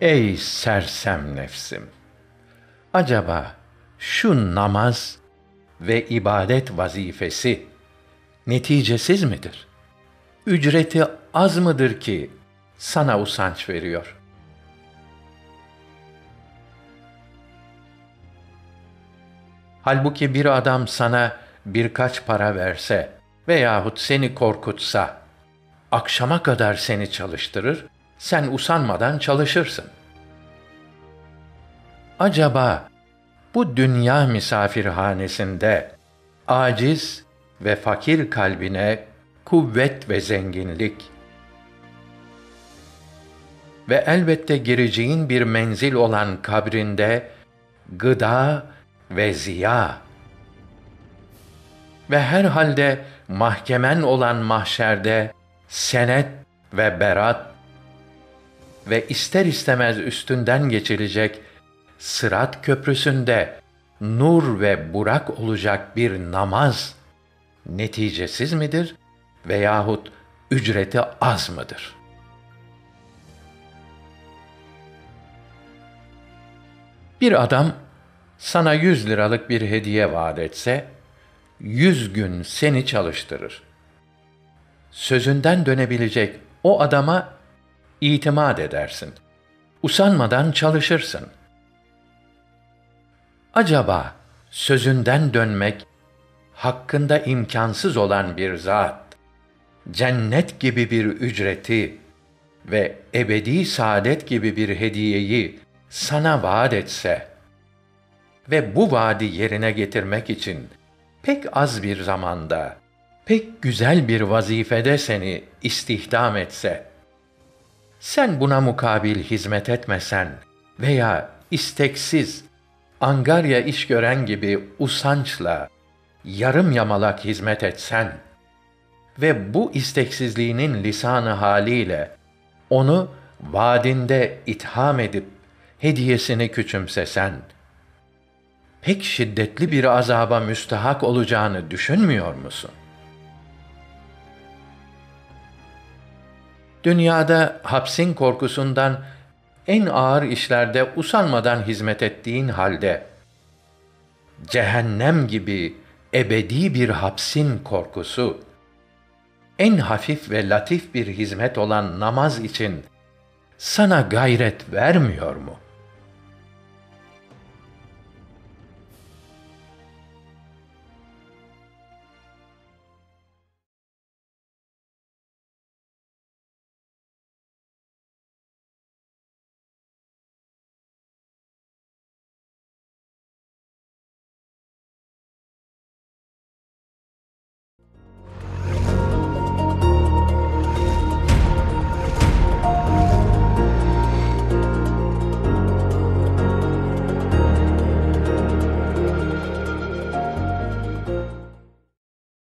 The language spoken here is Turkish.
Ey sersem nefsim! Acaba şu namaz ve ibadet vazifesi neticesiz midir? Ücreti az mıdır ki sana usanç veriyor? Halbuki bir adam sana birkaç para verse veyahut seni korkutsa, akşama kadar seni çalıştırır, sen usanmadan çalışırsın. Acaba bu dünya misafirhanesinde aciz ve fakir kalbine kuvvet ve zenginlik ve elbette gireceğin bir menzil olan kabrinde gıda ve ziya ve her halde mahkemen olan mahşerde senet ve berat ve ister istemez üstünden geçilecek sırat köprüsünde nur ve burak olacak bir namaz neticesiz midir veyahut ücreti az mıdır? Bir adam sana yüz liralık bir hediye vaat etse, yüz gün seni çalıştırır. Sözünden dönebilecek o adama itimat edersin. Usanmadan çalışırsın. Acaba sözünden dönmek hakkında imkansız olan bir zat cennet gibi bir ücreti ve ebedi saadet gibi bir hediyeyi sana vaat etse ve bu vaadi yerine getirmek için pek az bir zamanda, pek güzel bir vazifede seni istihdam etse, sen buna mukabil hizmet etmesen veya isteksiz, angarya iş gören gibi usançla, yarım yamalak hizmet etsen ve bu isteksizliğinin lisanı haliyle onu vaadinde itham edip hediyesini küçümsesen, pek şiddetli bir azaba müstahak olacağını düşünmüyor musun? Dünyada hapsin korkusundan en ağır işlerde usanmadan hizmet ettiğin halde cehennem gibi ebedi bir hapsin korkusu en hafif ve latif bir hizmet olan namaz için sana gayret vermiyor mu?